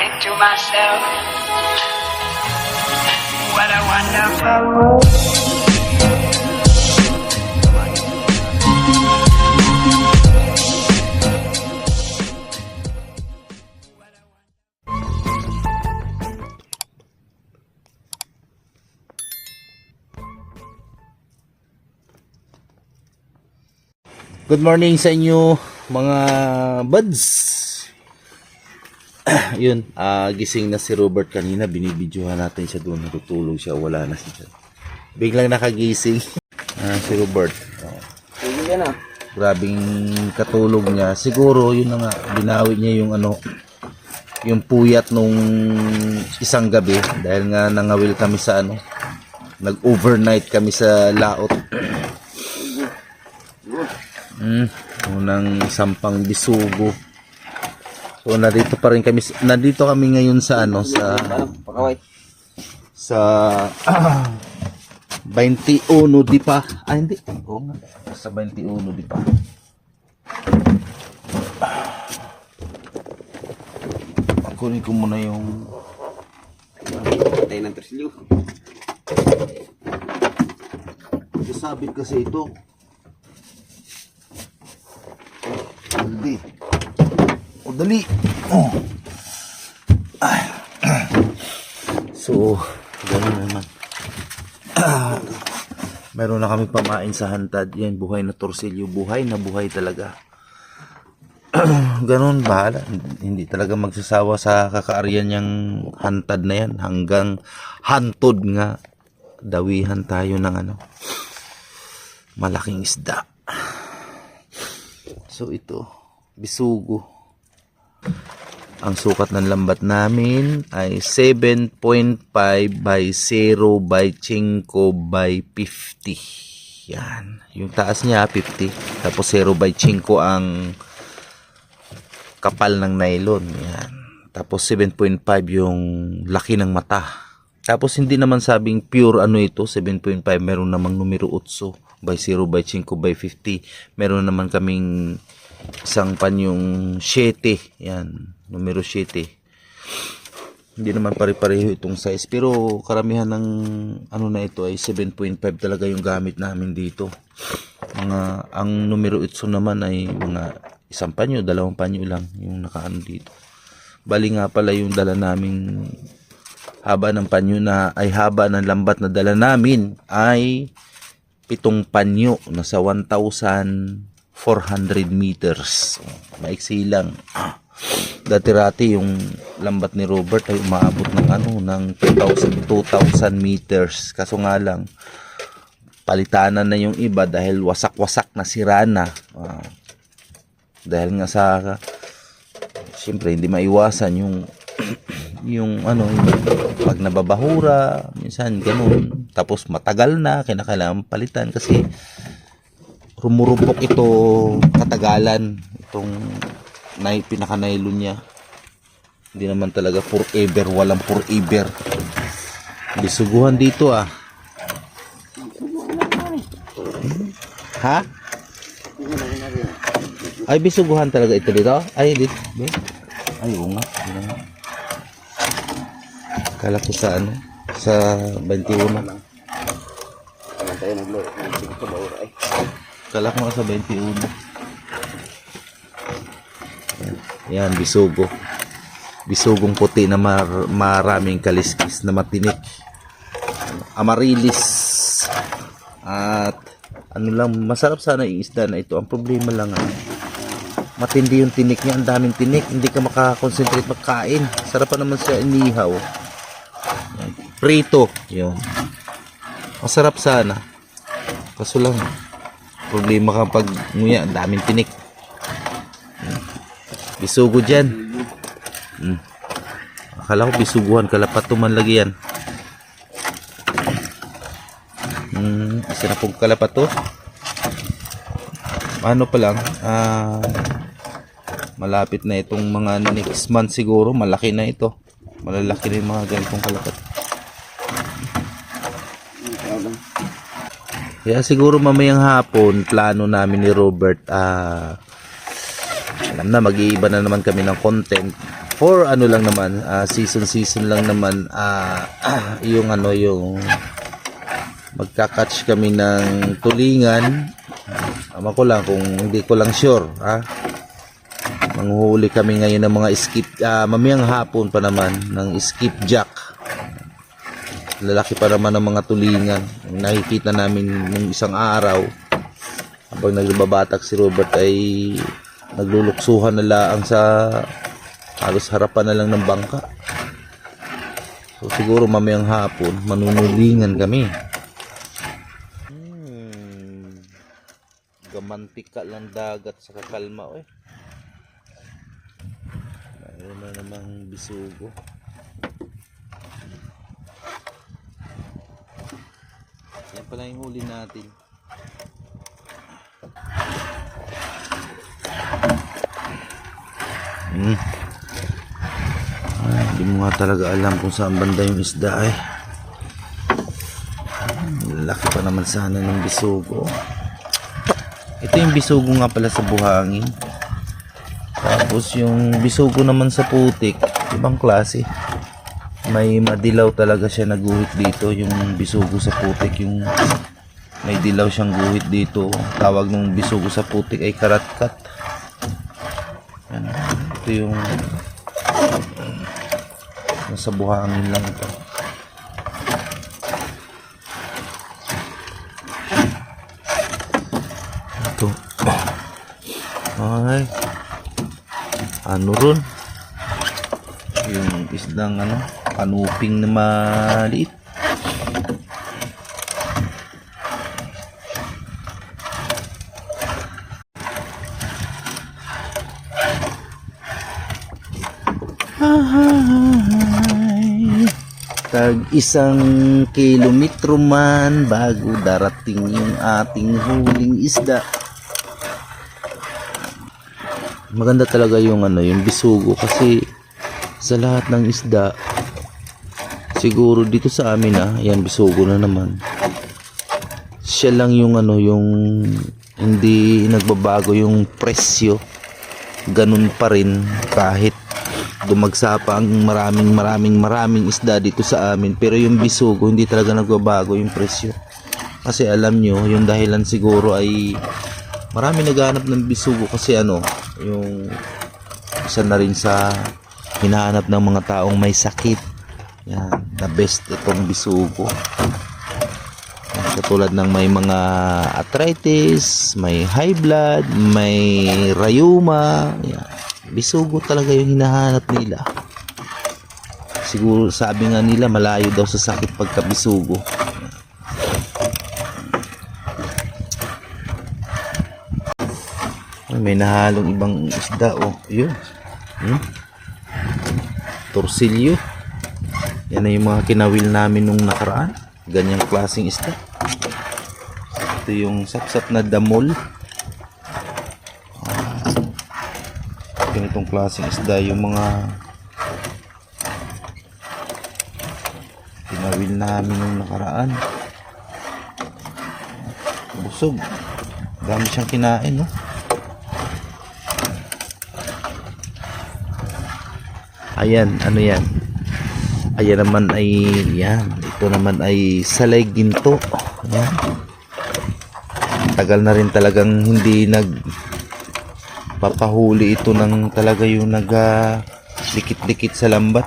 think to myself, what a wonderful world. Good morning sa inyo mga buds. Yun, ah, gising na si Robert kanina, binibidyohan natin siya doon, natutulog siya, wala na siya. Biglang nakagising. Ah, si Robert. Oh, Sige na. grabing katulog niya. Siguro yun na nga, binawi niya yung ano, yung puyat nung isang gabi dahil nga nangawil kami sa ano, nag-overnight kami sa laot. Mm, unang sampang bisugo. So nandito pa rin kami nandito kami ngayon sa ano sa sa 21 di pa. Ah hindi. Oo nga. Sa 21 di pa. Kunin ko muna yung Patay ng trislo. Sabit kasi ito. Hindi. Dali. Oh. Ay. So, gano'n naman. Meron na kami pamain sa hantad. Yan, buhay na torsilyo. Buhay na buhay talaga. Ganon, bahala. Hindi talaga magsasawa sa kakaaryan niyang hantad na yan. Hanggang hantod nga. Dawihan tayo ng ano malaking isda. So ito, bisugo. Ang sukat ng lambat namin ay 7.5 by 0 by 5 by 50. Yan. Yung taas niya 50. Tapos 0 by 5 ang kapal ng nylon. Yan. Tapos 7.5 yung laki ng mata. Tapos hindi naman sabing pure ano ito, 7.5. Meron namang numero 8 by 0 by 5 by 50. Meron naman kaming isang pan yung 7 yan numero 7 hindi naman pare-pareho itong size. Pero karamihan ng ano na ito ay 7.5 talaga yung gamit namin dito. Mga ang numero 8 naman ay mga isang panyo dalawang panyo lang yung nakaano dito. Bali nga pala yung dala naming haba ng panyo na ay haba ng lambat na dala namin ay pitong panyo nasa 1,000 400 meters. Maiksi lang. Dati-rati yung lambat ni Robert ay umaabot ng ano ng 2000 2,000 meters. Kaso nga lang palitanan na yung iba dahil wasak-wasak na sira na. Ah. Dahil nga sa siyempre hindi maiwasan yung yung ano yung pag nababahura minsan ganun tapos matagal na kinakailangan palitan kasi rumurupok ito katagalan itong na pinaka nylon niya hindi naman talaga forever walang forever bisuguhan dito ah ha ay bisuguhan talaga ito dito ay dito ay oo nga. Kala ko sa ano? Sa 21. Naman tayo naglo. Ay. Kala ko nga sa 21. Yan, bisugo. Bisugong puti na mar- maraming kaliskis na matinik. Amarilis. At ano lang, masarap sana yung isda na ito. Ang problema lang ah, matindi yung tinik niya. Ang daming tinik. Hindi ka makakonsentrate magkain. Sarap pa naman siya inihaw. Prito. Yun. Masarap sana. Kaso lang, problema ka pag nguya, ang daming tinik. Bisugo dyan. Hmm. Akala ko bisuguhan, kalapat tuman lagi yan. Hmm, isa na pong kalapat to. Ano pa lang, ah, malapit na itong mga next month siguro, malaki na ito. Malalaki na yung mga ganitong kalapat. Ikaw lang. Kaya siguro mamayang hapon, plano namin ni Robert, ah, alam na, mag-iiba na naman kami ng content. for ano lang naman, ah, season season lang naman ah, yung ano yung magka-catch kami ng tulingan. Ama ko lang kung hindi ko lang sure, ha. Manghuhuli kami ngayon ng mga skip ah, mamayang hapon pa naman ng skipjack. Lalaki pa naman ng mga tulingan. Nakikita namin nung isang araw habang nagbabatak si Robert ay nagluluksuhan na laang sa halos harapan na lang ng bangka. So siguro mamayang hapon manunulingan kami. Hmm. Gamantika lang dagat sa kakalma oy. Mayroon na namang bisugo. Pala yung huli natin. Hmm. Ay, hindi mo nga talaga alam kung saan banda yung isda eh. Laki pa naman sana ng bisugo. Ito yung bisugo nga pala sa buhangin. Tapos yung bisugo naman sa putik, ibang klase. May madilaw talaga siya na guhit dito, yung bisugo sa putik, yung may dilaw siyang guhit dito. Tawag ng bisugo sa putik ay karatkat. Yan. Ito yung nasa buhangin lang ito. Ito. Ay. Ano ron? Yung isdang ano, kanuping na maliit. Tag isang kilometro man bago darating yung ating huling isda. Maganda talaga yung ano, yung bisugo kasi sa lahat ng isda siguro dito sa amin ah, yan bisugo na naman. Siya lang yung ano, yung hindi nagbabago yung presyo. Ganun pa rin kahit dumagsa pa ang maraming maraming maraming isda dito sa amin pero yung bisugo hindi talaga nagbabago yung presyo kasi alam nyo yung dahilan siguro ay marami naghahanap ng bisugo kasi ano yung isa na rin sa hinahanap ng mga taong may sakit yan the best itong bisugo. Katulad ng may mga arthritis may high blood may rayuma yan bisugo talaga yung hinahanap nila. Siguro sabi nga nila malayo daw sa sakit pagka bisugo. Ay, may nahalong ibang isda oh. Yun. Hmm? torsilyo yan na yung mga kinawil namin nung nakaraan. Ganyang klaseng isda. Ito yung sapsap na damol. Ganitong klaseng isda yung mga pinawil namin nung nakaraan. Busog. Dami siyang kinain no? Ayan ano yan ayan naman ay yan. Ito naman ay salay ginto. Yan tagal na rin talagang hindi nag papahuli ito ng talaga yung nag ah, dikit-dikit sa lambat.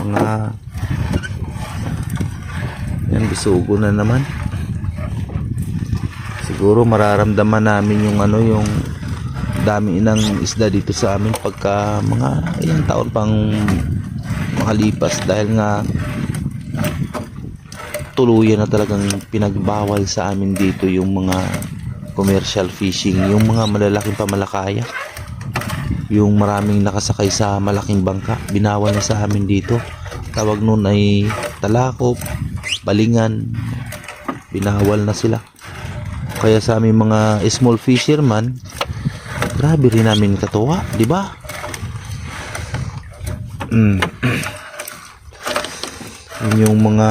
Mga yan bisugo na naman. Siguro mararamdaman namin yung ano yung dami ng isda dito sa amin pagka mga ilang taon pang makalipas dahil nga tuluyan na talagang pinagbawal sa amin dito yung mga commercial fishing, yung mga malalaking pamalakaya. Yung maraming nakasakay sa malaking bangka, binawal na sa amin dito. Tawag nun ay talakop, balingan, binawal na sila. Kaya sa aming mga small fisherman, grabe rin namin katuwa, di ba? Mm. Yun yung mga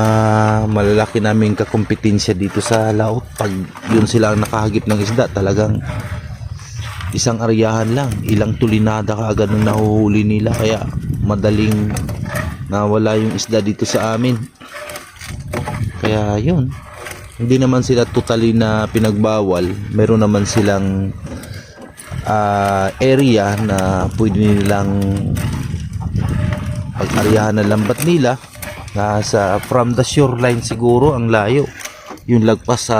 malalaki naming kakompetensya dito sa laot. Pag yun sila ang nakahagip ng isda, talagang isang aryahan lang. Ilang tulinada ka agad nang nahuhuli nila. Kaya madaling nawala yung isda dito sa amin. Kaya yun. Hindi naman sila totally na pinagbawal. Meron naman silang ah, area na pwede nilang pag-aryahan ng lambat nila. Nasa from the shoreline siguro ang layo. Yung lagpas sa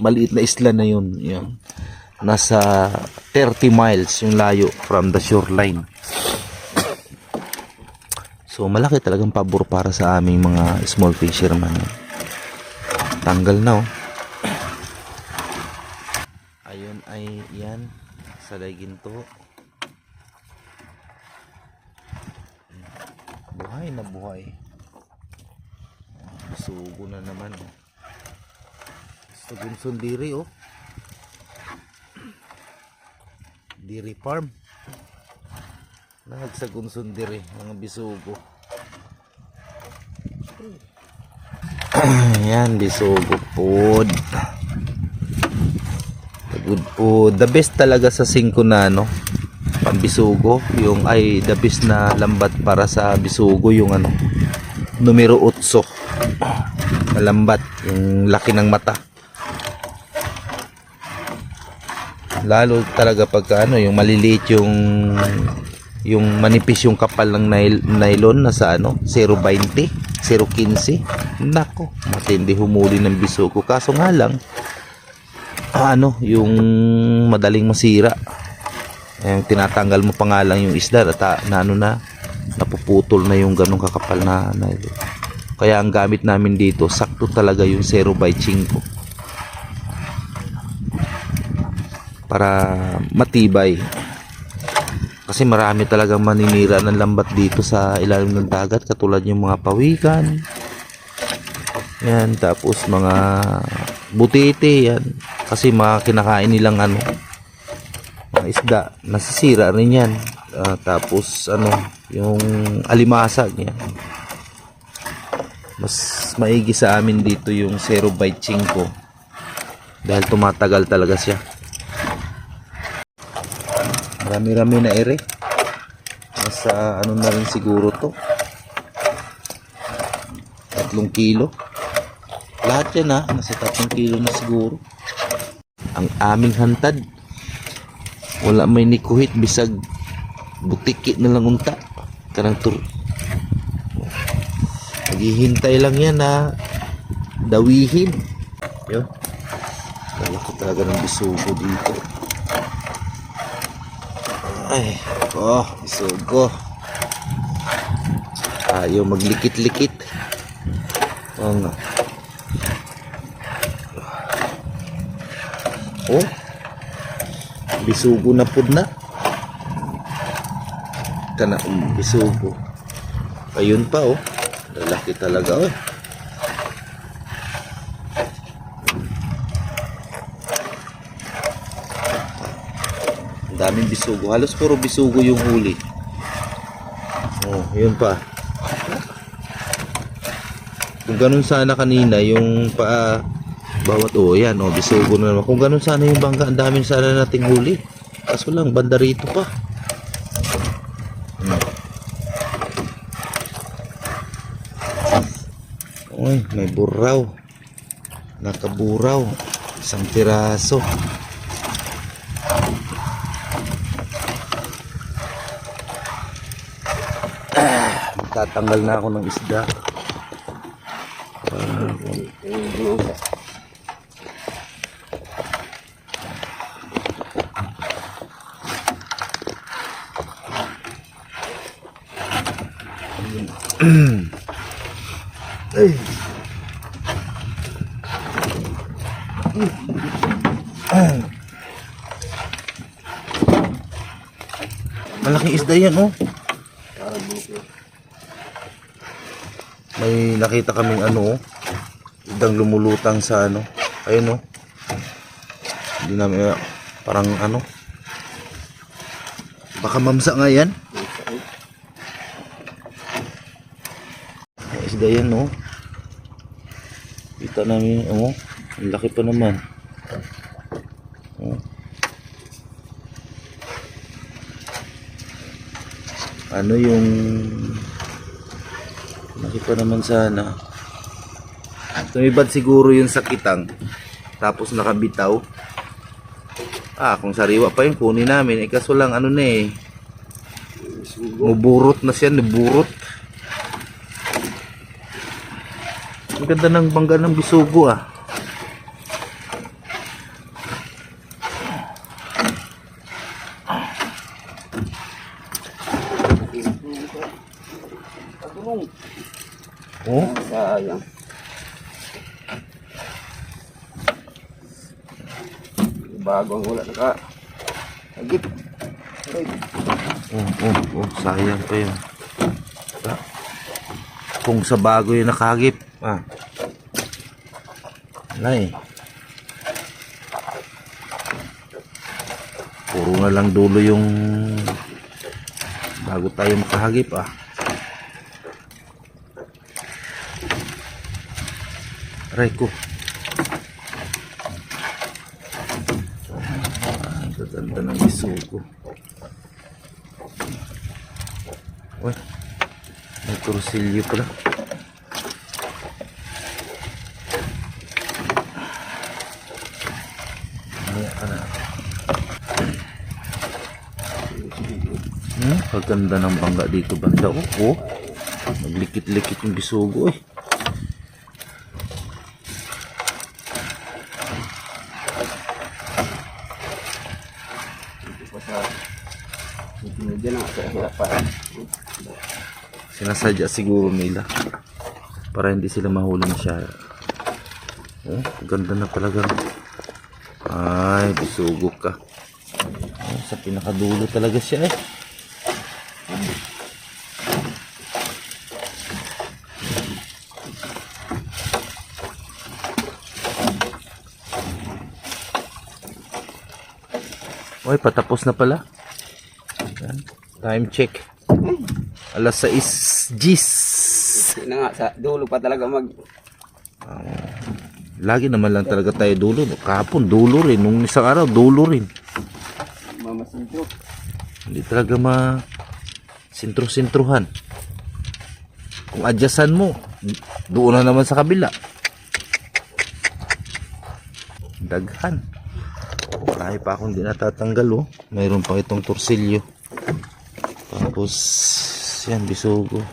maliit na isla na yun. Yun. Nasa 30 miles yung layo from the shoreline. So malaki talagang pabor para sa aming mga small fisherman. Tanggal na oh. Ayun ay yan sa ginto. Buhay na buhay. Sugo na naman. oh. Sa Gunson Diri oh. Diri Farm. Nagsagunsun diri mga bisugo. Yan, bisugo pod. Po. The best talaga sa singko na ano, pambisugo. Yung ay the best na lambat para sa bisugo yung ano, numero 8. Na lambat, yung laki ng mata. Lalo talaga pagka ano, yung maliliit yung yung manipis yung kapal ng nylon na sa ano 0.20 0.15 nako matindi humuli ng bisugo kaso nga lang ano yung madaling masira. Yung tinatanggal mo pa nga lang yung isda at na ano na napuputol na yung ganong kakapal na nylon kaya ang gamit namin dito sakto talaga yung 0.5 para matibay. Kasi marami talagang maninira ng lambat dito sa ilalim ng dagat katulad yung mga pawikan. Yan, tapos mga butete yan. Kasi mga kinakain nilang ano, mga isda, nasisira rin yan. Ah, tapos ano, yung alimasag yan. Mas maigi sa amin dito yung 0 by 5 dahil tumatagal talaga siya. Marami-rami na ere. Nasa ano na rin siguro to. Tatlong kilo. Lahat yan ha. Nasa tatlong kilo na siguro. Ang aming hantad. Wala may nikuhit. Bisag butiki na lang unta. Kanang tur. Naghihintay lang yan na dawihin. Yun. Lalaki talaga ng bisugo dito. Ay, oh, isugo. Ayaw maglikit-likit. Oo nga. Oh, bisugo na pud na. Kana um, bisugo. Ayun pa oh. Lalaki talaga oh. Daming bisugo. Halos puro bisugo yung huli. Oh, yun pa. Kung ganun sana kanina, yung pa bawat oh, yan, oh, bisugo na naman. Kung ganun sana yung bangka, ang dami sana nating huli. Kaso lang, banda rito pa. Hmm. Uy, may buraw. Nakaburaw. Isang piraso. Tatanggal na ako ng isda. Malaking isda yan, oh. May nakita kaming ano, oh dang lumulutang sa ano. Ayun oh. Hindi namin uh, eh, parang ano. Baka mamsa nga yan. Ay, isda yan oh. Kita namin oh. Ang laki pa naman. Oh. Ano yung nakita naman sana tumibad siguro yung sakitang tapos nakabitaw. Ah kung sariwa pa yun kunin namin. Eh kaso lang ano na eh. Muburot na siya naburot. Ang ganda ng bangga ng bisugo ah oh Sayang. Naka. Agip. Ay, Oh, oh, oh, sayang pa yun. Sa- Kung sa bago yung nakagip, ah. Wala eh. Puro na lang dulo yung bago tayo makahagip ah. Aray ko. Ah, ang gaganda ng isugo. Uy, may torsilyo pala. Ka na. Hmm, kaganda ng bangga dito banda. Oh, oh. Naglikit-likit yung bisugo eh. Medyo na sa hirapan. Sinasadya siguro nila para hindi sila mahuli masyado. Oh, ganda na talaga. Ay, bisugo ka. Oh, sa pinakadulo talaga siya eh. Oy, patapos na pala. Time check. Alas 6 gis. Hindi na nga sa dulo pa talaga mag Lagi naman lang talaga tayo dulo. Kahapon, dulo rin. Nung isang araw, dulo rin. mamasinto. Hindi talaga ma sintro-sintruhan. Kung adyasan mo, doon na naman sa kabila. Daghan. Marami pa akong di natatanggal oh. Mayroon pa itong torsilyo. Tapos, yan, bisugo.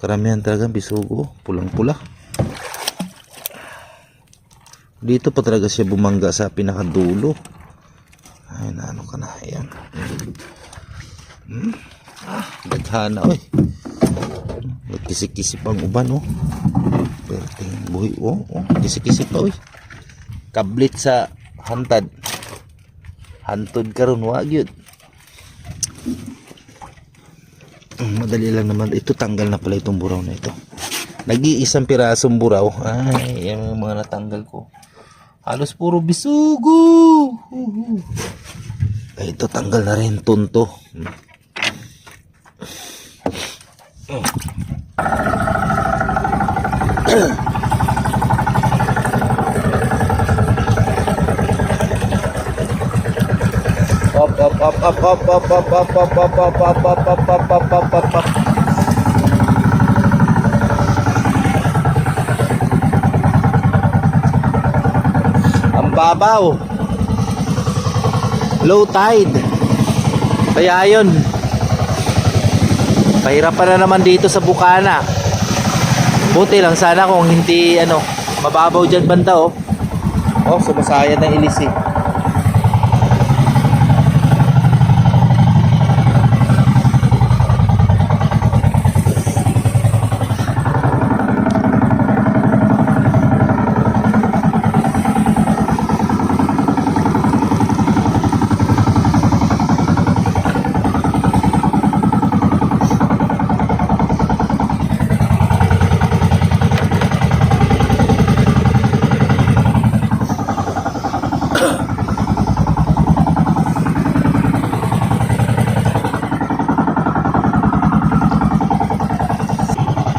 Karamihan talaga bisugo. Pulang-pula. Dito pa talaga siya bumangga sa pinakadulo. Ay, naano ka na. Ayan. Hmm. Ah, daghana, oy. Nagkisik-kisip ang uban, oh. Perting buhi, oh. oh. Kisik-kisip pa, oy. Kablit sa hantad. Hantod karon wag yun. Mm, Madali lang naman. Ito tanggal na pala itong buraw na ito. Nag-iisang pirasong buraw. Ay, yan yung mga natanggal ko. Halos puro bisugo. Ay, ito tanggal na rin tunto. Hmm. Up, up, up, up, up, up, up, up, up, up, up, up, up, up, up, up. Ang babaw. Low tide. Kaya yun. Pahirapan na naman dito sa Bukana. Buti lang sana kung hindi ano, mababaw dyan banda oh. Oh, sumasayad ng ilis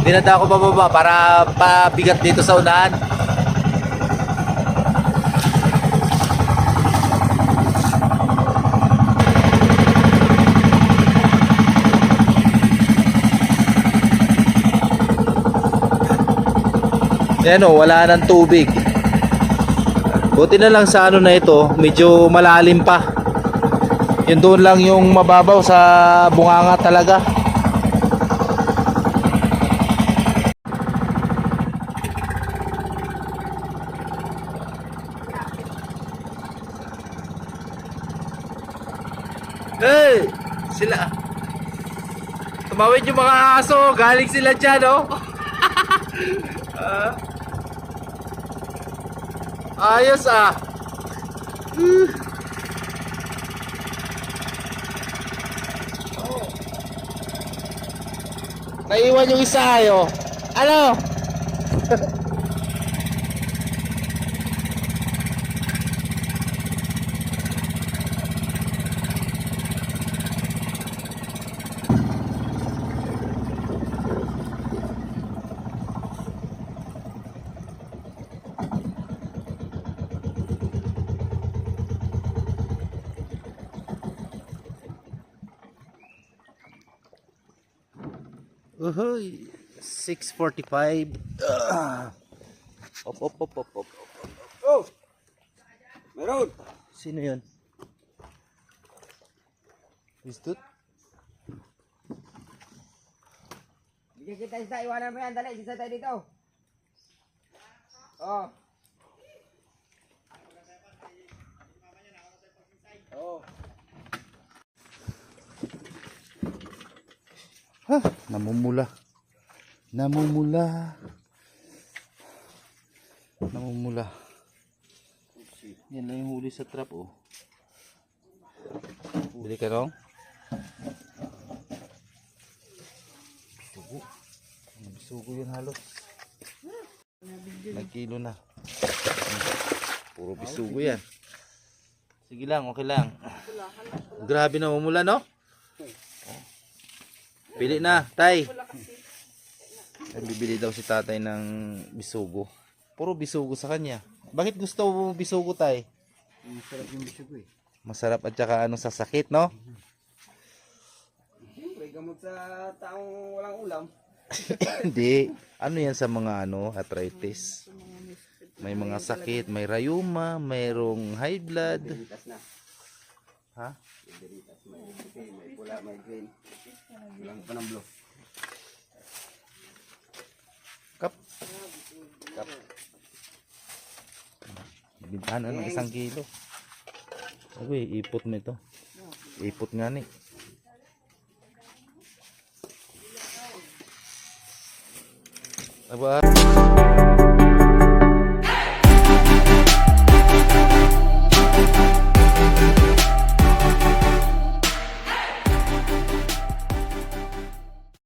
dinada ko bababa para pabigat dito sa unahan Ayan o, wala ng tubig. Buti na lang sa ano na ito, medyo malalim pa. Yun doon lang yung mababaw sa bunganga talaga. Hey! Sila. Tumawid yung mga aso. Galing sila dyan, oh. Ah. Ayos ah. Naiwan yung isa ayo. Ano? Uhoy. 6.45. Ah. Op, op, op, op, op. Oh! Meron! Sino yun? Istut? Sige kita isa, iwanan mo yan. Dali, isa tayo dito. Oh. Oh. Ha, namumula. Namumula. Namumula. Yan lang yung huli sa trap, oh. Bili ka nung? Bisugo. Bisugo yan halos. Nagkilo na. Puro bisugo yan. Sige lang, okay lang. Grabe na mamula, no? Pili na, tay. Nagbibili daw si tatay ng bisugo. Puro bisugo sa kanya. Bakit gusto mo bisugo, tay? Masarap yung bisyo ko eh. Masarap at saka ano sa sakit, no? Siyempre, gamot sa taong walang ulam. Hindi. Ano yan sa mga ano, arthritis? May mga sakit, may rayuma, mayroong high blood. Ha? May puti, may pula, may green. Walang panamblo. Kap. Kap. Bintahan ng isang kilo. Uy, ipot mo ito. Ipot nga ni. Aba.